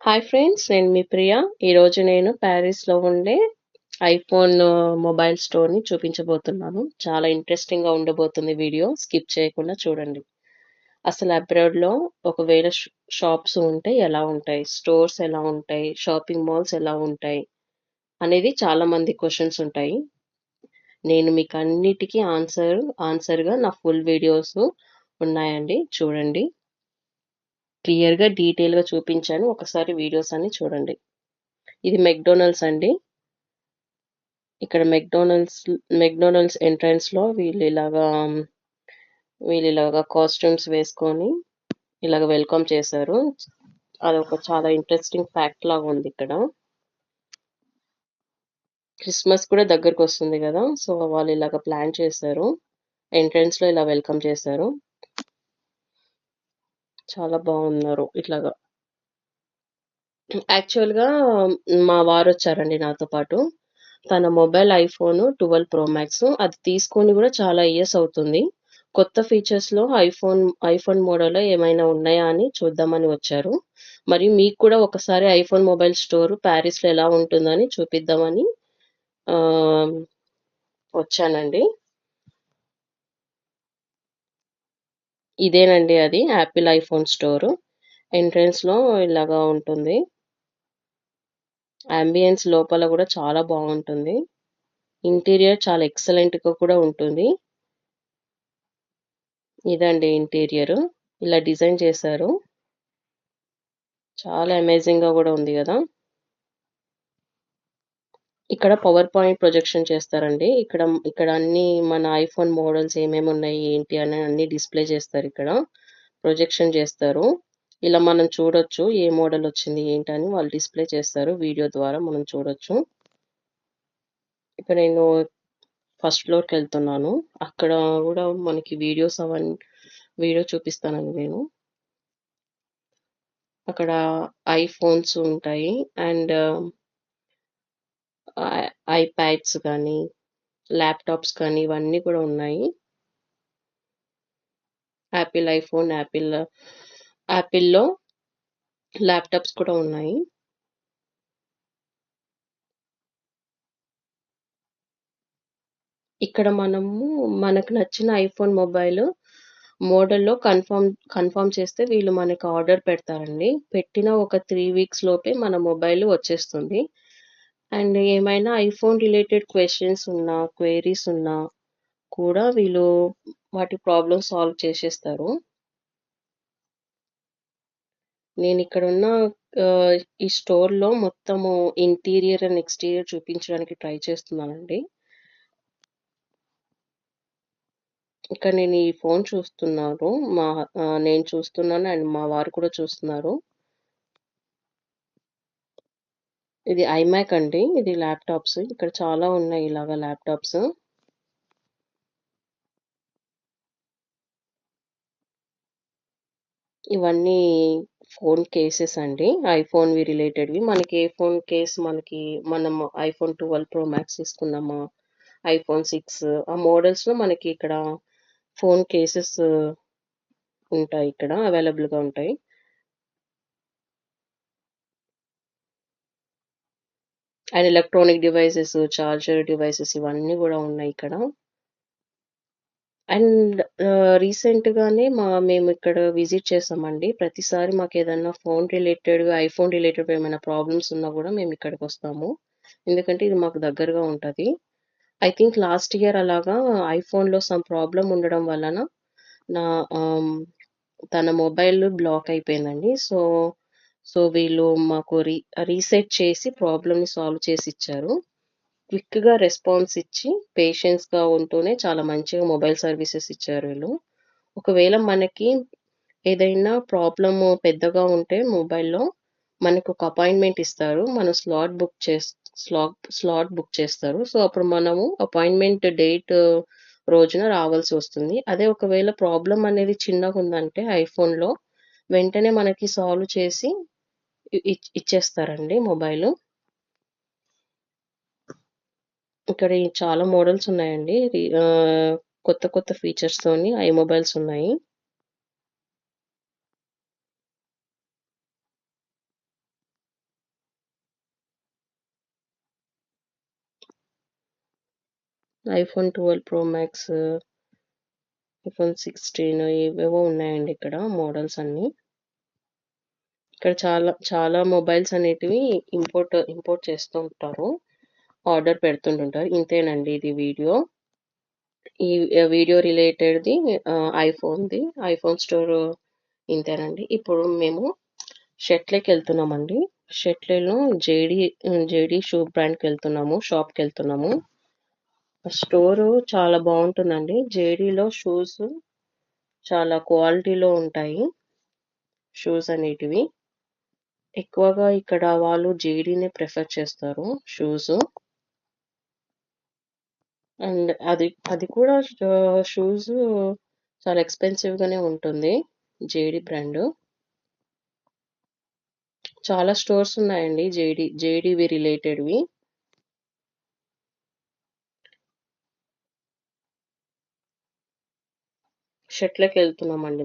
Hi friends నేను మీ ప్రియ. ఈరోజు నేను ప్యారిస్లో ఉండే ఐఫోన్ మొబైల్ స్టోర్ని చూపించబోతున్నాను. చాలా ఇంట్రెస్టింగ్గా ఉండబోతుంది వీడియో. స్కిప్ చేయకుండా చూడండి. అసలు అబ్రాడ్లో ఒకవేళ షాప్స్ ఉంటే ఎలా ఉంటాయి? స్టోర్స్ ఎలా ఉంటాయి? షాపింగ్ మాల్స్ ఎలా ఉంటాయి? అనేది చాలామంది క్వశ్చన్స్ ఉంటాయి. నేను మీకు అన్నిటికీ ఆన్సర్ ఆన్సర్గా నా ఫుల్ వీడియోస్ ఉన్నాయండి. చూడండి. క్లియర్‌గా, డీటెయిల్‌గా చూపించాను. ఒకసారి వీడియోస్ అన్ని చూడండి. ఇది మెక్డోనల్డ్స్ అండి. ఇక్కడ మెక్డోనల్డ్స్ మెక్డోనల్డ్స్ ఎంట్రన్స్‌లో వీళ్ళు ఇలాగా వీళ్ళు ఇలాగా కాస్ట్యూమ్స్ వేసుకొని ఇలాగ వెల్కమ్ చేశారు. అదొక చాలా ఇంట్రెస్టింగ్ ఫ్యాక్ట్ లాగా ఉంది ఇక్కడ. క్రిస్మస్ కూడా దగ్గరకొస్తుంది కదా సో, వాళ్ళు ఇలాగ ప్లాన్ చేశారు. ఎంట్రన్స్‌లో ఇలా వెల్కమ్ చేశారు. చాలా బాగున్నారు ఇట్లాగా. యాక్చువల్‌గా మా వారొచ్చారండి నాతో పాటు. తన మొబైల్ ఐఫోన్ 12 ప్రో మాక్స్ అది తీసుకొని గూడా చాలా ఇయర్స్ అవుతుంది. కొత్త ఫీచర్స్‌లో ఐఫోన్ ఐఫోన్ మోడల్‌లో ఏమైనా ఉన్నాయా అని చూద్దామని వచ్చారు. మరియు మీకు కూడా ఒకసారి ఐఫోన్ మొబైల్ స్టోర్ పారిస్‌లో ఎలా ఉంటుందని చూపిద్దామని ఆహ్, వచ్చానండి. ఇదేనండి అది యాపిల్ ఐఫోన్ స్టోరు. ఎంట్రన్స్‌లో ఇలాగా ఉంటుంది. అంబియన్స్ లోపల కూడా చాలా బాగుంటుంది ఇంటీరియర్ చాలా ఎక్సలెంట్‌గా కూడా ఉంటుంది. ఇదండి ఇంటీరియర్ ఇలా డిజైన్ చేశారు. చాలా అమేజింగ్‌గా కూడా ఉంది కదా ఇక్కడ పవర్ పాయింట్ ప్రొజెక్షన్ చేస్తారండి. ఇక్కడ ఇక్కడ అన్ని మన ఐఫోన్ మోడల్స్ ఏమేమి ఉన్నాయి ఏంటి అని అన్ని డిస్‌ప్లే చేస్తారు ఇక్కడ ప్రొజెక్షన్ చేస్తారు. ఇలా మనం చూడొచ్చు. ఏ మోడల్ వచ్చింది ఏంటి అని వాళ్ళు డిస్‌ప్లే చేస్తారు. వీడియో ద్వారా మనం చూడొచ్చు. ఇక్కడ నేను ఫస్ట్ ఫ్లోర్‌కెళ్తున్నాను. అక్కడ కూడా మనకి వీడియోస్ అవన్నీ వీడియో చూపిస్తానండి నేను. అక్కడ ఐఫోన్స్ ఉంటాయి. అండ్ ఐప్యాడ్స్ కానీ ల్యాప్‌టాప్స్ కానీ ఇవన్నీ కూడా ఉన్నాయి. యాపిల్ ఐఫోన్, యాపిల్ యాపిల్‌లో ల్యాప్‌టాప్స్ కూడా ఉన్నాయి. ఇక్కడ మనము మనకు నచ్చిన ఐఫోన్ మొబైల్ మోడల్‌లో కన్ఫర్మ్ కన్ఫర్మ్ చేస్తే వీళ్ళు మనకి ఆర్డర్ పెడతారండి. పెట్టిన ఒక త్రీ వీక్స్ లోపే మన మొబైల్ వచ్చేస్తుంది. అండ్ ఏమైనా ఐఫోన్ రిలేటెడ్ క్వెషన్స్ ఉన్నా, క్వెరీస్ ఉన్నా కూడా వీళ్ళు వాటి ప్రాబ్లమ్ సాల్వ్ చేసేస్తారు. నేనిక్కడున్న ఆహ్, ఈ స్టోర్‌లో మొత్తము ఇంటీరియర్ అండ్ ఎక్స్‌టీరియర్ చూపించడానికి ట్రై చేస్తున్నానండి. ఇక్కడ నేను ఈ ఫోన్ చూస్తున్నాను. మా ఆహ్, నేను చూస్తున్నాను అండ్ మా వారు కూడా చూస్తున్నారు. ఇది ఐమాక్ అండి. ఇది ల్యాప్‌టాప్స్. ఇక్కడ చాలా ఉన్నాయి ఇలాగ ల్యాప్‌టాప్స్. ఇవన్నీ ఫోన్ కేసెస్ అండి. ఐఫోన్ వి రిలేటెడ్‌వి. మనకి ఏ ఫోన్ కేస్ మనకి మనం ఐఫోన్ 12 ప్రో మాక్స్ తీసుకున్నామా, ఐఫోన్ సిక్స్ ఆ మోడల్స్‌లో మనకి ఇక్కడ ఫోన్ కేసెస్ ఉంటాయి ఇక్కడ. అవైలబుల్‌గా ఉంటాయి. And electronic devices, charger devices ఇవన్నీ కూడా ఉన్నాయి ఇక్కడ. అండ్ రీసెంట్‌గానే మా మేము ఇక్కడ విజిట్ చేసామండి. ప్రతిసారి మాకు ఏదైనా ఫోన్ రిలేటెడ్ ఐఫోన్ రిలేటెడ్ ఏమైనా ప్రాబ్లమ్స్ ఉన్నా కూడా మేము ఇక్కడికి వస్తాము ఎందుకంటే ఇది మాకు దగ్గరగా ఉంటుంది ఐ థింక్ లాస్ట్ ఇయర్ అలాగా ఐఫోన్‌లో సమ్ ప్రాబ్లం ఉండడం వలన నా తన మొబైల్ బ్లాక్ అయిపోయిందండి. సో, సో వీళ్ళు మాకు రీ రీసెట్ చేసి ప్రాబ్లమ్‌ని సాల్వ్ చేసి ఇచ్చారు క్విక్‌గా రెస్పాన్స్ ఇచ్చి పేషెన్స్‌గా ఉంటూనే చాలా మంచిగా మొబైల్ సర్వీసెస్ ఇచ్చారు వీళ్ళు. ఒకవేళ మనకి ఏదైనా ప్రాబ్లమ్ పెద్దగా ఉంటే మొబైల్‌లో మనకు ఒక అపాయింట్‌మెంట్ ఇస్తారు. మనం స్లాట్ బుక్ చేస్ స్లాట్ స్లాట్ బుక్ చేస్తారు. సో, అప్పుడు మనము అపాయింట్‌మెంట్ డేట్ రోజున రావాల్సి వస్తుంది. అదే ఒకవేళ ప్రాబ్లం అనేది చిన్నగా ఉందంటే ఐఫోన్‌లో వెంటనే మనకి సాల్వ్ చేసి ఇచ్చేస్తారండి మొబైల్. ఇక్కడ చాలా మోడల్స్ ఉన్నాయండి. కొత్త కొత్త ఫీచర్స్తోని ఐ మొబైల్స్ ఉన్నాయి. IPhone twelve pro max iPhone sixteen ఇవేవో ఉన్నాయండి ఇక్కడ మోడల్స్ అన్నీ. ఇక్కడ చాలా చాలా మొబైల్స్ అనేటివి ఇంపోర్ట్ ఇంపోర్ట్ చేస్తూ ఉంటారు. ఆర్డర్ పెడుతుంటుంటారు. ఇంతేనండి ఇది వీడియో. ఈ వీడియో రిలేటెడ్‌ది ఐఫోన్‌ది. ఐఫోన్ స్టోర్ ఇంతేనండి. ఇప్పుడు మేము షెట్లేకెళ్తున్నామండి. షెట్లేలో జేడీ జేడీ షూ బ్రాండ్కి వెళ్తున్నాము షాప్కి వెళ్తున్నాము స్టోరు చాలా బాగుంటుందండి జేడీలో షూస్ చాలా క్వాలిటీలో ఉంటాయి. షూస్ అనేటివి. ఎక్కువగా ఇక్కడ వాళ్ళు జేడీనే ప్రిఫర్ చేస్తారు షూస్ అండ్ అది అది కూడా షూస్ చాలా ఎక్స్‌పెన్సివ్‌గానే ఉంటుంది. JD brand. చాలా స్టోర్స్ ఉన్నాయండి జేడీ జేడీవి రిలేటెడ్‌వి.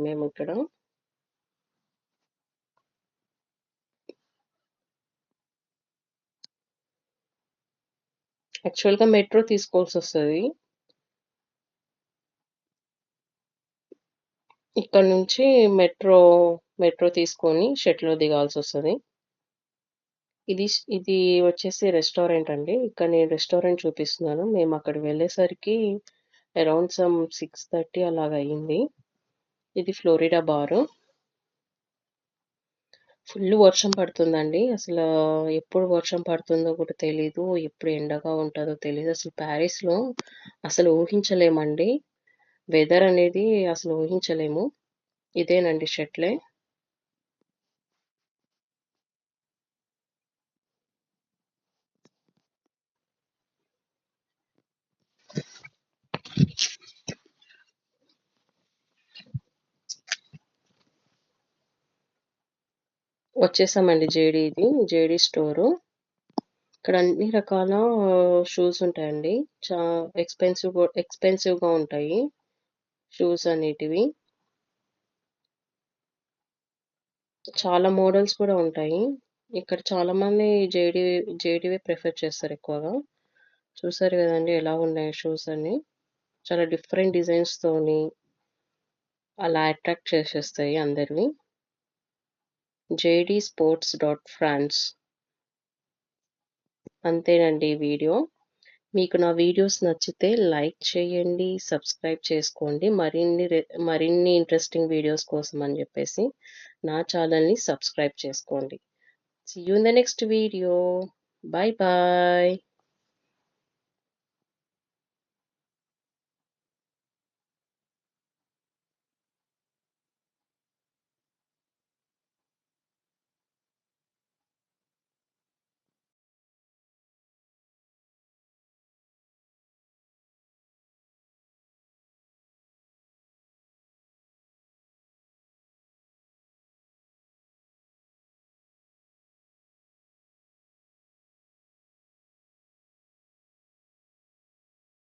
మేము ఇక్కడ యాక్చువల్‌గా మెట్రో తీసుకోవాల్సి వస్తుంది ఇక్కడ నుంచి మెట్రో, మెట్రో తీసుకొని షెట్‌లో వస్తుంది ఇది ఇది వచ్చేసి రెస్టారెంట్ అండి. ఇక్కడ నేను రెస్టారెంట్ చూపిస్తున్నాను. మేము అక్కడ వెళ్ళేసరికి అరౌండ్ సమ్ 6:30 అలాగ అయింది. ఇది ఫ్లోరిడా బారు. ఫుల్ వర్షం పడుతుందండి. అసలా ఎప్పుడు వర్షం పడుతుందో కూడా తెలీదు. ఎప్పుడు ఎండగా ఉంటదో తెలీదు. అసలు ప్యారిస్‌లో అసలు ఊహించలేమండి. వెదర్ అనేది అసలు ఊహించలేము. ఇదేనండి షట్లే. వచ్చేసామండి జేడీది. JD store. ఇక్కడ అన్ని రకాల షూస్ ఉంటాయండి. చా ఎక్స్‌పెన్సివ్ ఎక్స్‌పెన్సివ్‌గా ఉంటాయి. షూస్ అనేటివి. చాలా మోడల్స్ కూడా ఉంటాయి. ఇక్కడ చాలామంది జేడీ జేడీవే ప్రిఫర్ చేస్తారు ఎక్కువగా. చూసారు కదండి ఎలా ఉన్నాయి షూస్ అన్ని చాలా డిఫరెంట్ డిజైన్స్‌తోని అలా అట్రాక్ట్ చేసేస్తాయి అందరివి జేడీ స్పోర్ట్స్ డాట్ ఫ్రాన్స్. అంతేనండి వీడియో. మీకు నా వీడియోస్ నచ్చితే లైక్ చేయండి, సబ్స్క్రైబ్ చేసుకోండి. మరిన్ని మరిన్ని ఇంట్రెస్టింగ్ వీడియోస్ కోసం అని చెప్పేసి నా ఛానల్ని సబ్స్క్రైబ్ చేసుకోండి. See you in the next video. Bye bye.